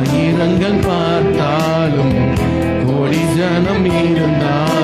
ஆயிரங்கள் பார்த்தாலும் கோடி ஜனம் இருந்தால்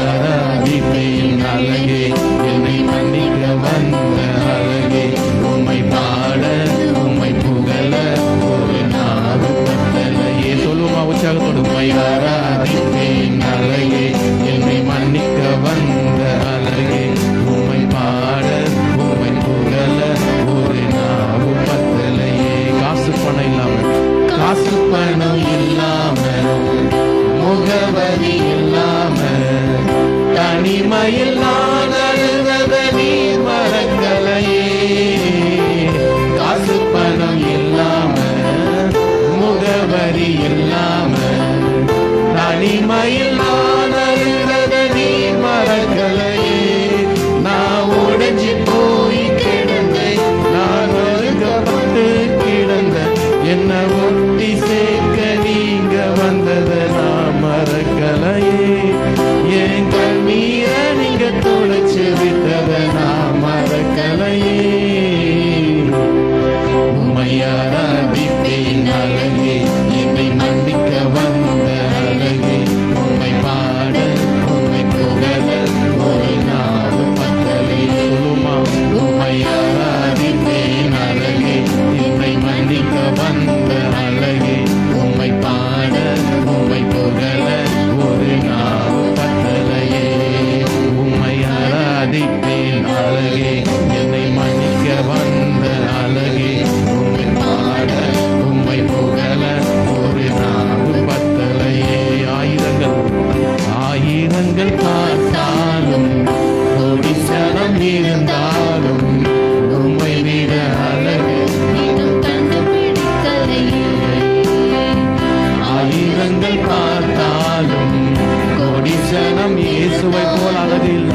அடிப்பையில் அழகே என்னை மன்னிக்க வந்த அழகே. உம்மை பாட உம்மை புகழ ஒரு நாடு பத்தலையே. சொல்லுமா உற்சாகத்தோடு உம்மை ஆராதிப்பேன் அழகே என்னை மன்னிக்க வந்த அழகே. உம்மை பாட உம்மை புகழ ஒரு பணம் இல்லாம முகவரி இல்லாம தனிமையில் நாங்கள் நம்பிக்கை நலங்கே கோடி ஜனம் இயேசுவை போல் அழகில்